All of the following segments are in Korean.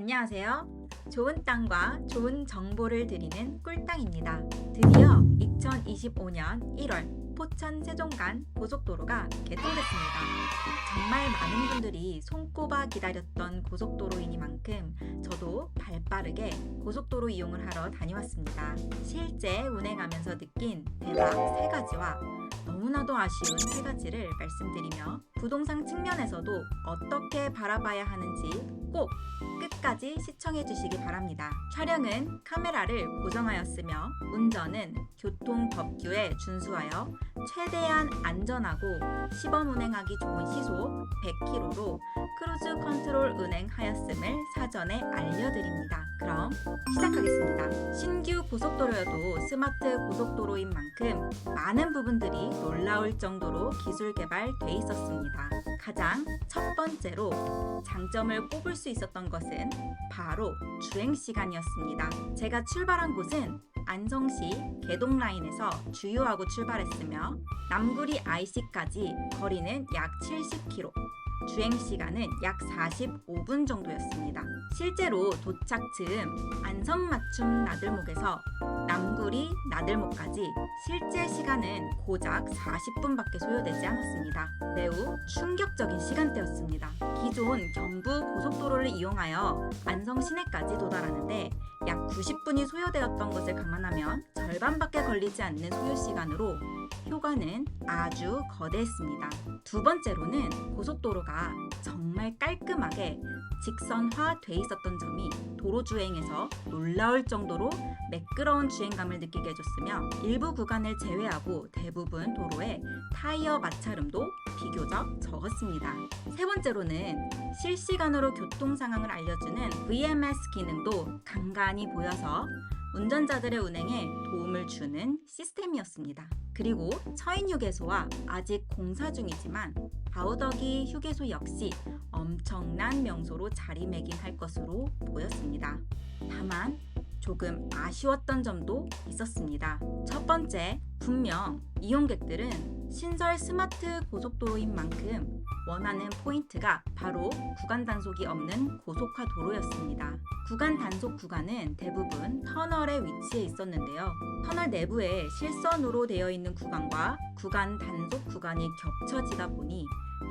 안녕하세요. 좋은 땅과 좋은 정보를 드리는 꿀땅입니다. 드디어 2025년 1월 포천 세종간 고속도로가 개통됐습니다. 정말 많은 분들이 손꼽아 기다렸던 고속도로이니만큼 저도 발 빠르게 고속도로 이용을 하러 다녀왔습니다. 실제 운행하면서 느낀 대박 세 가지와 너무나도 아쉬운 세 가지를 말씀드리며 부동산 측면에서도 어떻게 바라봐야 하는지 꼭 끝까지 시청해 주시기 바랍니다. 촬영은 카메라를 고정하였으며 운전은 교통법규에 준수하여 최대한 안전하고 시범 운행하기 좋은 시속 100km로 크루즈 컨트롤 운행하였음을 사전에 알려드립니다. 그럼 시작하겠습니다. 신규 고속도로여도 스마트 고속도로인 만큼 많은 부분들이 놀라울 정도로 기술 개발돼 있었습니다. 가장 첫 번째로 장점을 꼽을 수 있었던 것은 바로 주행 시간이었습니다. 제가 출발한 곳은 안성시 개동 라인에서 주유하고 출발했으며 남구리 IC까지 거리는 약 70km, 주행 시간은 약 45분 정도였습니다. 실제로 도착 즈음 안성 맞춤 나들목에서 남구리 나들목까지 실제 시간은 고작 40분밖에 소요되지 않았습니다. 매우 충격적인 시간대였습니다. 기존 경부 고속도로를 이용하여 안성 시내까지 도달하는데 약 90분이 소요되었던 것을 감안하면 절반밖에 걸리지 않는 소요 시간으로 효과는 아주 거대했습니다. 두 번째로는 고속도로가 정말 깔끔하게 직선화 돼 있었던 점이 도로 주행에서 놀라울 정도로 매끄러운 주행감을 느끼게 해줬으며 일부 구간을 제외하고 대부분 도로에 타이어 마찰음도 비교적 적었습니다. 세 번째로는 실시간으로 교통 상황을 알려주는 VMS 기능도 간간히 보여서 운전자들의 운행에 도움을 주는 시스템이었습니다. 그리고 처인 휴게소와 아직 공사 중이지만 바우더기 휴게소 역시 엄청난 명소로 자리매김할 것으로 보였습니다. 다만 조금 아쉬웠던 점도 있었습니다. 첫 번째, 분명 이용객들은 신설 스마트 고속도로인 만큼 원하는 포인트가 바로 구간 단속이 없는 고속화 도로였습니다. 구간 단속 구간은 대부분 터널에 위치해 있었는데요. 터널 내부에 실선으로 되어 있는 구간과 구간 단속 구간이 겹쳐지다 보니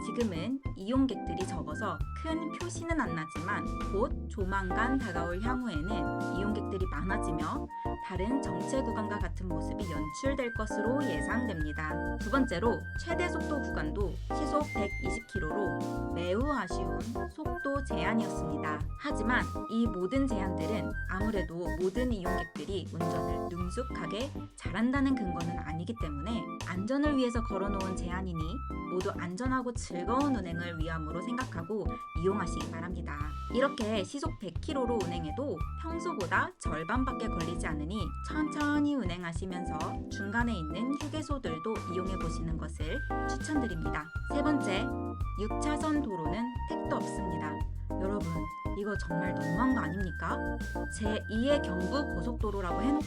지금은 이용객들이 적어서 큰 표시는 안 나지만 곧 조만간 다가올 향후에는 이용객들이 많아지며 다른 정체 구간과 같은 모습이 연출될 것으로 예상됩니다. 두 번째로 최대 속도 구간도 시속 120km로 매우 아쉬운 속도 제한이었습니다. 하지만 이 모든 제한들은 아무래도 모든 이용객들이 운전을 능숙하게 잘한다는 근거는 아니기 때문에 안전을 위해서 걸어놓은 제한이니 모두 안전하고 즐거운 운행을 위함으로 생각하고 이용하시기 바랍니다. 이렇게 시속 100km로 운행해도 평소보다 절반밖에 걸리지 않으니 천천히 운행하시면서 중간에 있는 휴게소들도 이용해 보시는 것을 추천드립니다. 세 번째, 6차선 도로는 택도 없습니다. 여러분, 이거 정말 너무한 거 아닙니까? 제2의 경부 고속도로라고 해놓고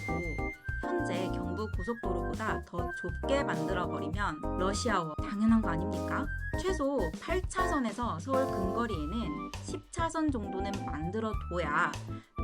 현재 경부 고속도로보다 더 좁게 만들어버리면 러시아워 당연한 거 아닙니까? 최소 8차선에서 서울 근거리에는 10차선 정도는 만들어 둬야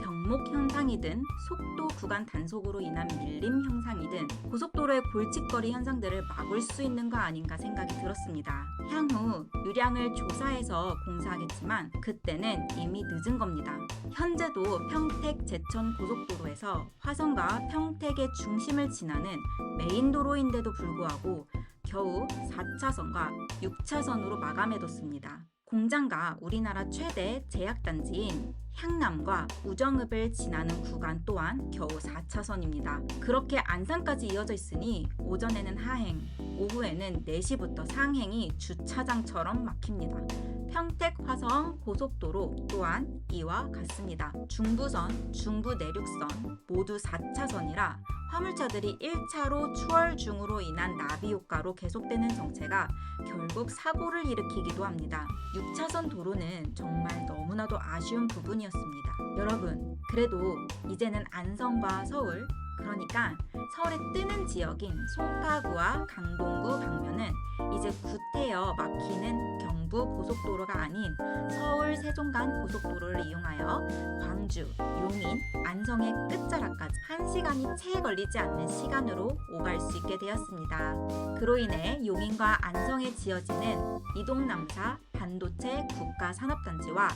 병목 현상이든 속도 구간 단속으로 인한 밀림 현상이든 고속도로의 골칫거리 현상들을 막을 수 있는 거 아닌가 생각이 들었습니다. 향후 유량을 조사해서 공사하겠지만 그때는 이미 늦은 겁니다. 현재도 평택 제천 고속도로에서 화성과 평택의 중심을 지나는 메인 도로인데도 불구하고 겨우 4차선과 6차선으로 마감해뒀습니다. 공장과 우리나라 최대 제약단지인 향남과 우정읍을 지나는 구간 또한 겨우 4차선입니다. 그렇게 안산까지 이어져 있으니 오전에는 하행, 오후에는 4시부터 상행이 주차장처럼 막힙니다. 평택 화성 고속도로 또한 이와 같습니다. 중부선, 중부 내륙선 모두 4차선이라 화물차들이 1차로 추월 중으로 인한 나비 효과로 계속되는 정체가 결국 사고를 일으키기도 합니다. 6차선 도로는 정말 너무나도 아쉬운 부분이었습니다. 여러분, 그래도 이제는 안성과 서울, 그러니까 서울의 뜨는 지역인 송파구와 강동구 방면은 이제 구태여 막히는 경부 고속도로가 아닌 서울 세종간 고속도로를 이용하여 청주, 용인, 안성의 끝자락까지 1시간이 채 걸리지 않는 시간으로 오갈 수 있게 되었습니다. 그로 인해 용인과 안성에 지어지는 이동남차 반도체 국가산업단지와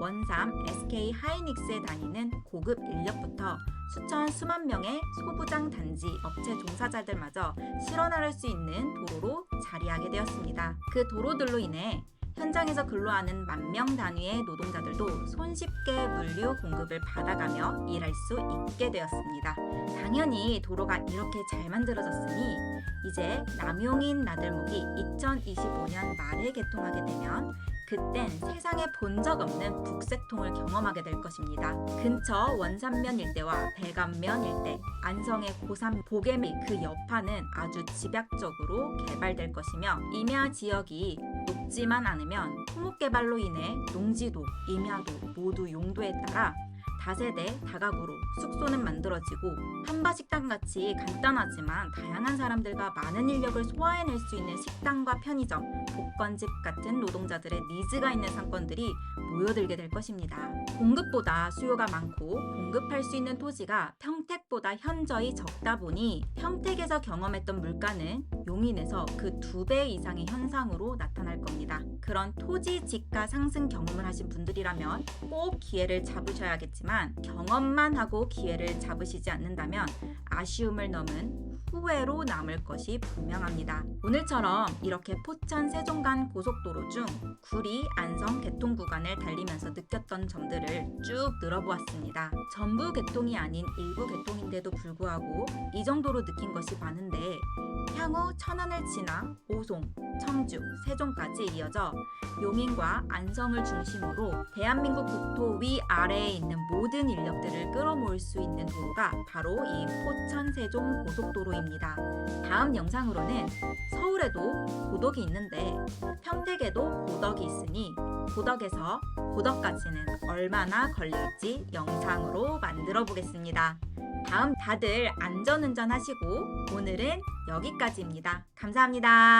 원삼 SK 하이닉스에 다니는 고급 인력부터 수천 수만 명의 소부장 단지 업체 종사자들마저 실현할 수 있는 도로로 자리하게 되었습니다. 그 도로들로 인해 현장에서 근로하는 만 명 단위의 노동자들도 손쉽게 물류 공급을 받아가며 일할 수 있게 되었습니다. 당연히 도로가 이렇게 잘 만들어졌으니 이제 남용인 나들목이 2025년 말에 개통하게 되면 그땐 세상에 본 적 없는 북색통을 경험하게 될 것입니다. 근처 원산면 일대와 배감면 일대, 안성의 고산 보게미 그 여파는 아주 집약적으로 개발될 것이며 임야 지역이 높지만 않으면 토목 개발로 인해 농지도, 임야도 모두 용도에 따라 다세대 다가구로 숙소는 만들어지고 한바식당 같이 간단하지만 다양한 사람들과 많은 인력을 소화해낼 수 있는 식당과 편의점, 복권집 같은 노동자들의 니즈가 있는 상권들이 모여들게 될 것입니다. 공급보다 수요가 많고 공급할 수 있는 토지가 평택보다 현저히 적다 보니 평택에서 경험했던 물가는 용인에서 그 두 배 이상의 현상으로 나타날 겁니다. 그런 토지 지가 상승 경험을 하신 분들이라면 꼭 기회를 잡으셔야겠지만 경험만 하고 기회를 잡으시지 않는다면 아쉬움을 넘은 후회로 남을 것이 분명합니다. 오늘처럼 이렇게 포천 세종 간 고속도로 중 구리 안성 개통 구간을 달리면서 느꼈던 점들을 쭉 늘어보았습니다. 전부 개통이 아닌 일부 개통인데도 불구하고 이 정도로 느낀 것이 많은데 향후 천안을 지나 오송, 청주, 세종까지 이어져 용인과 안성을 중심으로 대한민국 국토 위 아래에 있는 모든 인력들을 끌어모을 수 있는 도로가 바로 이 포천 세종 고속도로입니다. 다음 영상으로는 서울에도 고덕이 있는데 평택에도 고덕이 있으니 고덕에서 고덕까지는 얼마나 걸릴지 영상으로 만들어 보겠습니다. 다음 다들 안전운전 하시고 오늘은 여기까지입니다. 감사합니다.